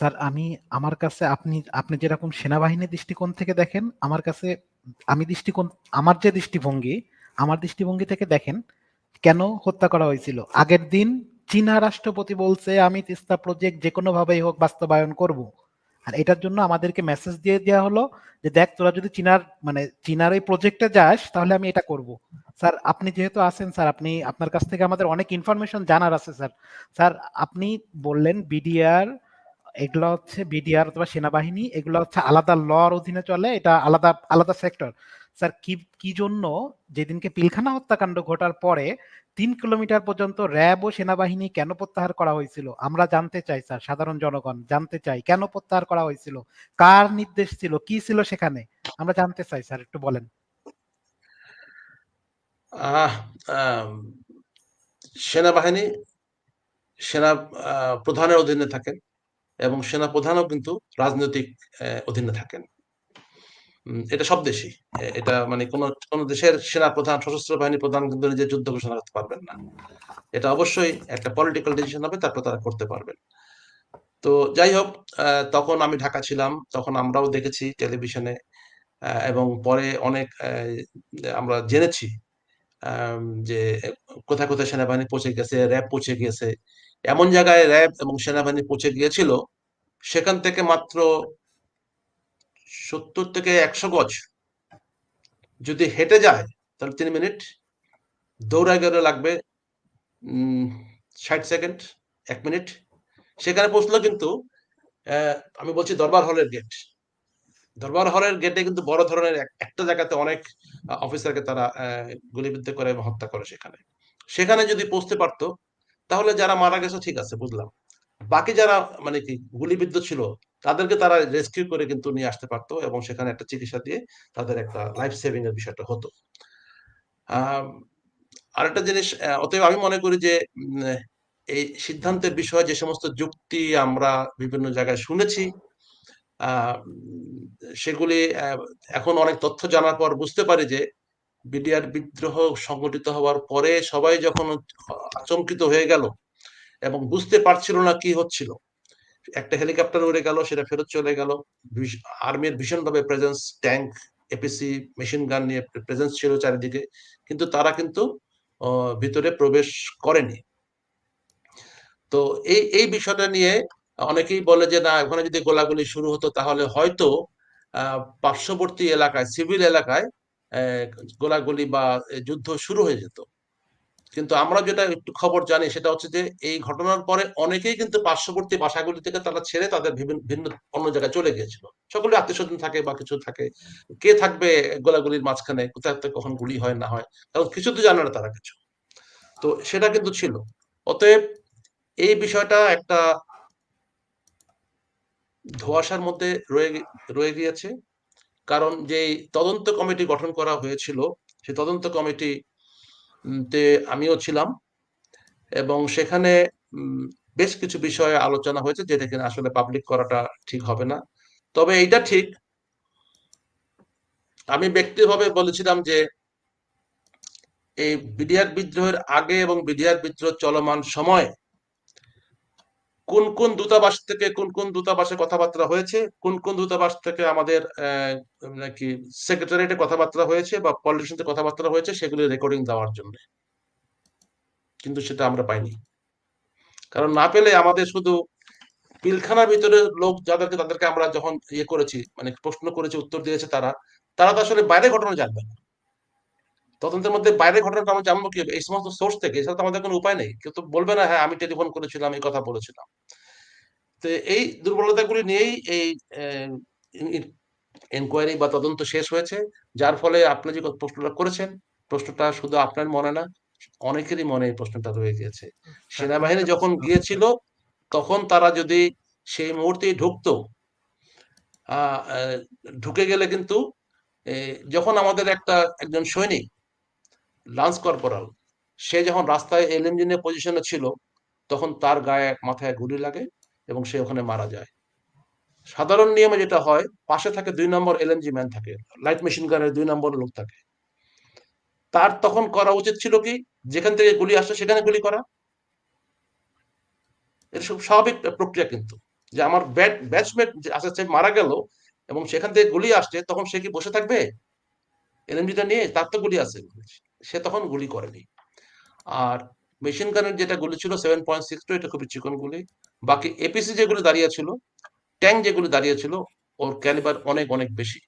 Sir আমি, আমার কাছে আপনি আপনি যেরকম সেনাবাহিনীর দৃষ্টিকোণ থেকে দেখেন, আমার কাছে, আমি দৃষ্টিকোণ, আমার যে দৃষ্টিভঙ্গি, আমার দৃষ্টিভঙ্গি থেকে দেখেন কেন হত্যা করা হয়েছিল। আগের দিন চীনা রাষ্ট্রপতি বলছে, আমি তিস্তা প্রজেক্ট যে কোনো ভাবেই হোক বাস্তবায়ন করব। আর এটার জন্য আমাদেরকে মেসেজ দিয়ে দেওয়া হলো যে, দেখ, তোরা যদি চীনার মানে চীনার এই প্রজেক্টে যাস, তাহলে আমি এটা করব। স্যার, আপনি যেহেতু আছেন, স্যার, আপনি, আপনার কাছ থেকে আমাদের অনেক ইনফরমেশন জানার আছে, স্যার। স্যার, আপনি বললেন বিডিআর এগুলো হচ্ছে বিডিআর অথবা সেনাবাহিনী, এগুলো হচ্ছে আলাদা লর অধীনে চলে, এটা আলাদা আলাদা সেক্টর স্যার কি কি জন্য যেদিনকে পিলখানা হত্যাকাণ্ড ঘটার পরে তিন কিলোমিটার পর্যন্ত র্যাব ও সেনাবাহিনী কেন প্রত্যাহার করা হয়েছিল? আমরা জানতে চাই স্যার সাধারণ জনগণ, জানতে চাই, কেন প্রত্যাহার করা হয়েছিল? কার নির্দেশ ছিল? কি ছিল সেখানে? আমরা জানতে চাই স্যার একটু বলেন। সেনাবাহিনী, সেনা প্রধানের অধীনে থাকেন। এবং সেনা প্রধানও কিন্তু রাজনৈতিক অধীনে থাকেন। এটা সব দেশই। এটা মানে কোন কোন দেশের সেনা প্রধান সশস্ত্র বাহিনী প্রধান কিন্তু নিজের যুদ্ধ ঘোষণা করতে পারবেন না। এটা অবশ্যই একটা পলিটিক্যাল ডিসিশন হবে, তারপর তারা করতে পারবেন। তো যাই হোক তখন আমি ঢাকা ছিলাম, তখন আমরাও দেখেছি টেলিভিশনে এবং পরে অনেক আমরা জেনেছি যে কোথায় কোথায় সেনাবাহিনী পৌঁছে গেছে, র্যাব পৌঁছে গিয়েছে। এমন জায়গায় র্যাব এবং সেনাবাহিনী পৌঁছে গিয়েছিল সেখান থেকে মাত্র সত্তর থেকে একশো গজ যদি হেঁটে যায়, তাহলে তিন মিনিট। দৌড়ায় গেলে লাগবে ষাট সেকেন্ড, এক মিনিট। সেখানে পৌঁছলো কিন্তু আমি বলছি দরবার হলের গেট দরবার হলের গেটে কিন্তু বড় ধরনের একটা জায়গাতে অনেক অফিসারকে তারা গুলিবিদ্ধ করে হত্যা করে সেখানে। সেখানে যদি পৌঁছতে পারতো, তাহলে যারা মারা গেছে, ঠিক আছে, বুঝলাম। বাকি যারা মানে কি, গুলিবিদ্ধ ছিল, তাদেরকে তারা রেস্কিউ করে কিন্তু নিয়ে আসতে পারতো এবং সেখানে একটা চিকিৎসা দিয়ে তাদের একটা লাইফ সেভিং এর বিষয়টা হতো। আহ আরেকটা জিনিস অতএব আমি মনে করি যে এই সিদ্ধান্তের বিষয়ে যে সমস্ত যুক্তি আমরা বিভিন্ন জায়গায় শুনেছি সেগুলি এখন অনেক তথ্য জানার পর বুঝতে পারি যে, বিডিআর বিদ্রোহ সংগঠিত হওয়ার পরে সবাই যখন আচমকিত হয়ে গেল এবং বুঝতে পারছিল না কি হচ্ছিল। একটা হেলিকপ্টার উড়ে গেল, সেটা ফেরত চলে গেল। আর্মির ভীষণভাবে presence tank APC machine gun নিয়ে প্রেজেন্স ছিল চারিদিকে। কিন্তু তারা কিন্তু ভিতরে প্রবেশ করেনি। তো এই এই বিষয়টা নিয়ে অনেকেই বলে যে, না, ওখানে যদি গোলাগুলি শুরু হতো তাহলে হয়তো পার্শ্ববর্তী এলাকায় সিভিল এলাকায় গোলাগুলি বা যুদ্ধ শুরু হয়ে যেত। কিন্তু আমরা যেটা একটু খবর জানি সেটা হচ্ছে যে এই ঘটনার পরে অনেকেই কিন্তু পার্শ্ববর্তী বাসাগুলি থেকে তারা ছেড়ে তাদের বিভিন্ন ভিন্ন অন্য জায়গায় চলে গিয়েছিল। সকলে আত্মীয় স্বজন থাকে বা কিছু থাকে। কে থাকবে গোলাগুলির মাঝখানে? কোথায় কখন গুলি হয়, না হয়? কারণ কিছু তো জানে না তারা কিছু। তো সেটা কিন্তু ছিল। অতএব এই বিষয়টা একটা ধোঁয়াশার মধ্যে রয়ে রয়ে গিয়েছে। কারণ যে তদন্ত কমিটি গঠন করা হয়েছিল, সেই তদন্ত কমিটি তে আমিও ছিলাম এবং সেখানে বেশ কিছু বিষয়ে আলোচনা হয়েছে যেটা কিনা আসলে পাবলিক করাটা ঠিক হবে না। তবে এইটা ঠিক। আমি ব্যক্তিভাবে বলেছিলাম যে, এই বিডিআর বিদ্রোহের আগে এবং বিডিআর বিদ্রোহ চলমান সময় কোন কোন দূতাবাস থেকে কোন কোন দূতাবাসে কথাবার্তা হয়েছে? কোন কোন দূতাবাস থেকে আমাদের নাকি সেক্রেটারিয়েটে কথাবার্তা হয়েছে বা পলিটিশিয়ানদের কথাবার্তা হয়েছে সেগুলি রেকর্ডিং দেওয়ার জন্য? কিন্তু সেটা আমরা পাইনি। কারণ না পেলে আমাদের শুধু পিলখানার ভিতরে লোক যাদেরকে, তাদেরকে আমরা যখন ইয়ে করেছি মানে প্রশ্ন করেছি, উত্তর দিয়েছে তারা তারা তো আসলে বাইরে ঘটনা জানবে না। তদন্তের মধ্যে বাইরে ঘটনাটা আমরা জানব কি? এই সমস্ত সোর্স থেকে এছাড়া তো আমাদের কোনো উপায় নেই। কেউ তো বলবে না হ্যাঁ আমি টেলিফোন করেছিলাম এই কথা বলেছিলাম। তো এই দুর্বলতাগুলি নিয়েই এই এনকোয়ারি বা তদন্ত শেষ হয়েছে। যার ফলে আপনি যে প্রশ্নটা করেছেন প্রশ্নটা শুধু আপনার মনে না অনেকেরই মনে এই প্রশ্নটা রয়ে গিয়েছে। সেনাবাহিনী যখন গিয়েছিল তখন তারা যদি সেই মুহূর্তেই ঢুকতো ঢুকে গেলে কিন্তু যখন আমাদের একটা একজন সৈনিক লান্স কর্পোরাল সে যখন রাস্তায় এলএমজি নিয়ে পজিশনে ছিল, তখন তার গায়ে মাথায় গুলি লাগে এবং সে ওখানে মারা যায়। সাধারণ নিয়মে যেটা হয়, পাশে থাকে দুই নম্বর এলএমজি ম্যান থাকে লাইট মেশিন গানের দুই নম্বর লোক থাকে। তার তখন করা উচিত ছিল কি, যেখান থেকে গুলি আসছে সেখানে গুলি করা। এটা সব স্বাভাবিক প্রক্রিয়া কিন্তু, যে আমার ব্যাট ব্যাটসম্যান আস্তে আস্তে মারা গেল এবং সেখান থেকে গুলি আসছে, তখন সে কি বসে থাকবে? এলএমজিটা নিয়ে তার তো গুলি আছে। সে তখন গুলি করেনি। আর মেশিন গানের যেটা গুলি ছিল সেভেন পয়েন্ট সিক্স টু এটা খুবই চিকন গুলি। বাকি এপিসি যেগুলো দাঁড়িয়ে ছিল ট্যাঙ্ক যেগুলো দাঁড়িয়ে ছিল, ওর ক্যালিবার অনেক অনেক বেশি।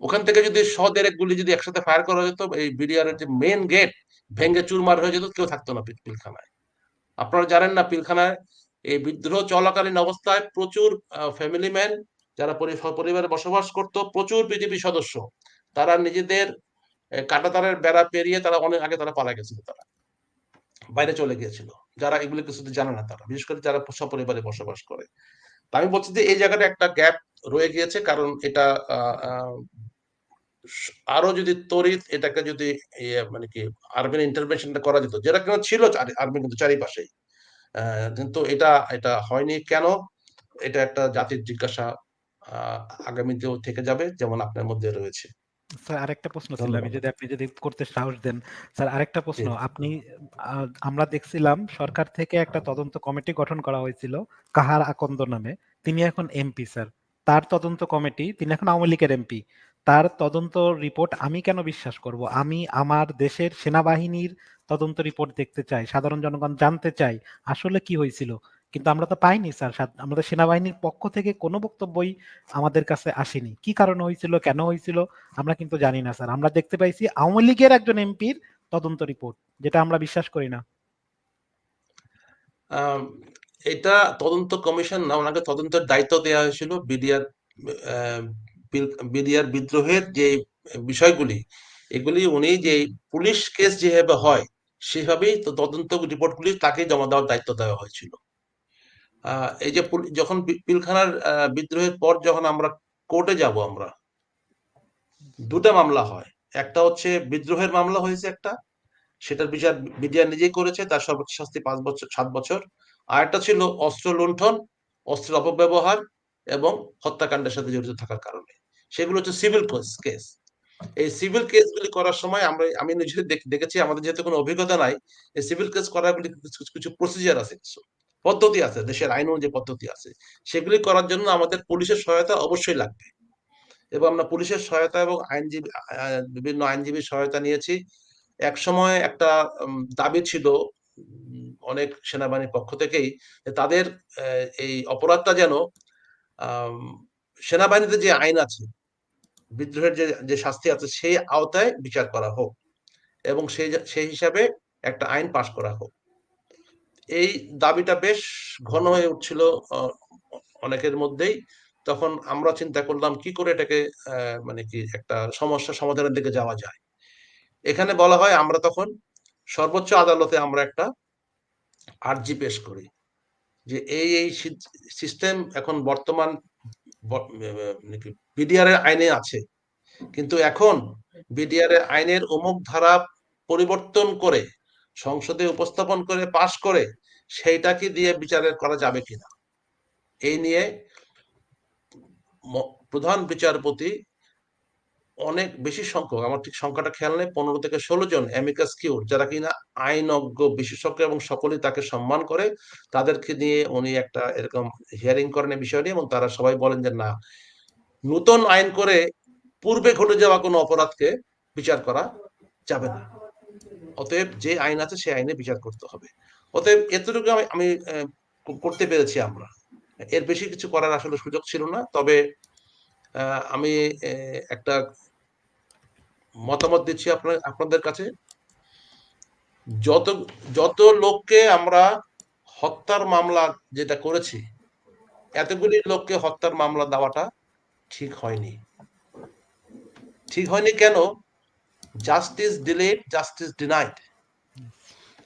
ওখান থেকে যদি শ দেড়েক গুলি যদি একসাথে ফায়ার করা যেত, এই বিডিআর যে মেন গেট ভেঙে চুরমার হয়ে যেত, কেউ থাকতো না পিলখানায়। আপনারা জানেন না, পিলখানায় এই বিদ্রোহ চলাকালীন অবস্থায় প্রচুর ফ্যামিলি ম্যান যারা পরি- পরিবারে বসবাস করত, প্রচুর বিজেপি সদস্য। তারা নিজেদের কাঁটাতারের বেড়া পেরিয়ে তারা অনেক আগে তারা পালা গেছিল তারা। বাইরে চলে গিয়েছিল। যারা এগুলো কিছু জানে না তারা। বিশেষ করে যারা সপরিবারে বসবাস করে। আমি বলছি যে এই জায়গাটা একটা গ্যাপ রয়ে গিয়েছে। কারণ এটা আরও যদি তড়িৎ এটাকে যদি মানে কি আর্মির ইন্টারভেনশনটা করা যেত যেটা কিনা ছিল আর্মি কিন্তু চারিপাশেই। আহ, কিন্তু এটা এটা হয়নি। কেন? এটা একটা জাতির জিজ্ঞাসা আহ, আগামীতেও থেকে যাবে যেমন আপনার মধ্যে রয়েছে। স্যার আরেকটা প্রশ্ন ছিল। আমি যদি আপনি যদি করতে সাহস দেন স্যার আরেকটা প্রশ্ন। আপনি আমরা দেখছিলাম সরকার থেকে একটা তদন্ত কমিটি গঠন করা হয়েছিল কাহার আকন্দ নামে। তিনি এখন এমপি স্যার। তার তদন্ত কমিটি তিনি এখন আওয়ামী লীগের এমপি তার তদন্ত রিপোর্ট আমি কেন বিশ্বাস করব? আমি আমার দেশের সেনাবাহিনীর তদন্ত রিপোর্ট দেখতে চাই সাধারণ জনগণ জানতে চাই আসলে কি হয়েছিল? কিন্তু আমরা তো পাইনি স্যার আমাদের সেনাবাহিনীর পক্ষ থেকে কোনো বক্তব্যই আমাদের কাছে আসেনি। কি কারণে হয়েছিল, কেন হয়েছিল, আমরা কিন্তু জানি না স্যার। আমরা দেখতে পাইছি আওয়ামী লীগের একজন এমপির তদন্ত রিপোর্ট, যেটা আমরা বিশ্বাস করি না। এটা তদন্ত কমিশন না ওনাকে তদন্তের দায়িত্ব দেওয়া হয়েছিল বিডিআর বিডিআর বিদ্রোহের যে বিষয়গুলি, এগুলি উনি যে পুলিশ কেস যেভাবে হয়, সেভাবেই তদন্ত রিপোর্টগুলি তাকে জমা দেওয়ার দায়িত্ব দেওয়া হয়েছিল। এই যে যখন পিলখানার বিদ্রোহের পর যখন আমরা কোর্টে যাব আমরা, দুটা মামলা হয়। একটা হচ্ছে বিদ্রোহের মামলা হয়েছে একটা, সেটার বিচার বিডিআর নিজেই করেছে, তার সর্বোচ্চ শাস্তি পাঁচ বছর, সাত বছর। আর একটা ছিল অস্ত্র লুণ্ঠন, অস্ত্রের অপব্যবহার এবং হত্যাকাণ্ডের সাথে জড়িত থাকার কারণে। সেগুলো হচ্ছে সিভিল কেস এই সিভিল কেসগুলি করার সময় আমরা, আমি নিজে দেখেছি, আমাদের যেহেতু কোনো অভিজ্ঞতা নাই, এই সিভিল কেস করার কিছু প্রসিজার আছে কিছু। পদ্ধতি আছে, দেশের আইন অনুযায়ী পদ্ধতি আছে। সেগুলি করার জন্য আমাদের পুলিশের সহায়তা অবশ্যই লাগবে। এবং আমরা পুলিশের সহায়তা এবং আইনজীবী, বিভিন্ন আইনজীবীর সহায়তা নিয়েছি। এক সময় একটা দাবি ছিল অনেক সেনাবাহিনীর পক্ষ থেকেই তাদের এই অপরাধটা যেন সেনাবাহিনীতে যে আইন আছে, বিদ্রোহের যে যে শাস্তি আছে, সেই আওতায় বিচার করা হোক এবং সেই সেই হিসাবে একটা আইন পাশ করা হোক। এই দাবিটা বেশ ঘন হয়ে উঠছিল অনেকের মধ্যেই। তখন আমরা চিন্তা করলাম, কি করে এটাকে মানে কি একটা সমস্যা সমাধানের দিকে যাওয়া যায়? এখানে বলা হয়, আমরা তখন সর্বোচ্চ আদালতে আমরা একটা আর্জি পেশ করি যে, এই এই সিস্টেম এখন বর্তমান বিডিআর এর আইনে আছে। কিন্তু এখন বিডিআর আইনের অমুক ধারা পরিবর্তন করে সংসদে উপস্থাপন করে, পাশ করে সেইটাকে দিয়ে বিচারের করা যাবে কিনা? এই নিয়ে প্রধান বিচারপতি অনেক বেশি সংখ্যক, আমার ঠিক সংখ্যাটা খেয়াল নেই, পনেরো থেকে ষোলো জন, অ্যামিকাস কিউর, যারা কিনা আইনজ্ঞ বিশেষজ্ঞ এবং সকলেই তাকে সম্মান করে, তাদেরকে নিয়ে উনি একটা এরকম হিয়ারিং করেন এই বিষয় নিয়ে এবং তারা সবাই বলেন যে, না, নতুন আইন করে পূর্বে ঘটে যাওয়া কোনো অপরাধকে বিচার করা যাবে না। অতএব যে আইন আছে সেই আইনে বিচার করতে হবে। অতএব এতটুকু আমি আমি করতে পেরেছি আমরা। এর বেশি কিছু করার আসলে সুযোগ ছিল না। তবে আমি একটা মতামত দিচ্ছি আপনার, আপনাদের কাছে। যত যত লোককে আমরা হত্যার মামলা যেটা করেছি, এতগুলি লোককে হত্যার মামলা দেওয়াটা ঠিক হয়নি। ঠিক হয়নি কেন? জাস্টিস ডিলেড জাস্টিস ডিনাইড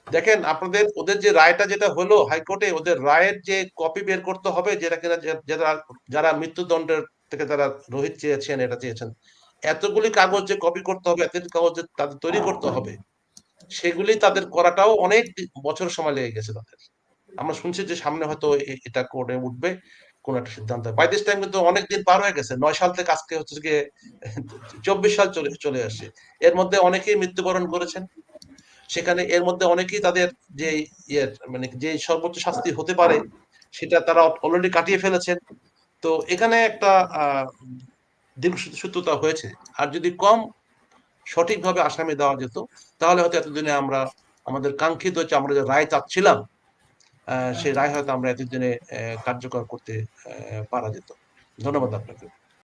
দেখেন, আপনাদের, ওদের যে রায়টা যেটা হলো হাইকোর্টে, ওদের রায়ের যে কপি বের করতে হবে, যেটা কিনা যারা যারা মৃত্যুদণ্ডের থেকে যারা রোহিত চেয়েছেন, এটা চেয়েছেন, এতগুলি কাগজ যে কপি করতে হবে, এতগুলি কাগজ তাদের তৈরি করতে হবে, সেগুলি তাদের করাটাও অনেক বছর সময় লেগে গেছে তাদের। আমরা শুনছি যে সামনে হয়তো এটা কোর্টে উঠবে। কোন একটা সিদ্ধান্ত বাই দিস টাইম কিন্তু অনেক দিন পার হয়ে গেছে। নয় সাল থেকে আজকে হচ্ছে গিয়ে চব্বিশ সাল চলে চলে আসছে। এর মধ্যে অনেকেই মৃত্যুবরণ করেছেন। সেখানে এর মধ্যে অনেকেই তাদের যে ইয়ে মানে যে সর্বোচ্চ শাস্তি হতে পারে, সেটা তারা অলরেডি কাটিয়ে ফেলেছেন। তো এখানে একটা দীর্ঘসূত্রতা হয়েছে। আর যদি কম সঠিকভাবে আসামি দেওয়া যেত, তাহলে হয়তো এতদিনে আমরা আমাদের কাঙ্ক্ষিত হচ্ছে আমরা যে রায় চাচ্ছিলাম সে রায় হয়তো আমরা এতদিনে কার্যকর করতে পারা যেত। ধন্যবাদ আপনাকে।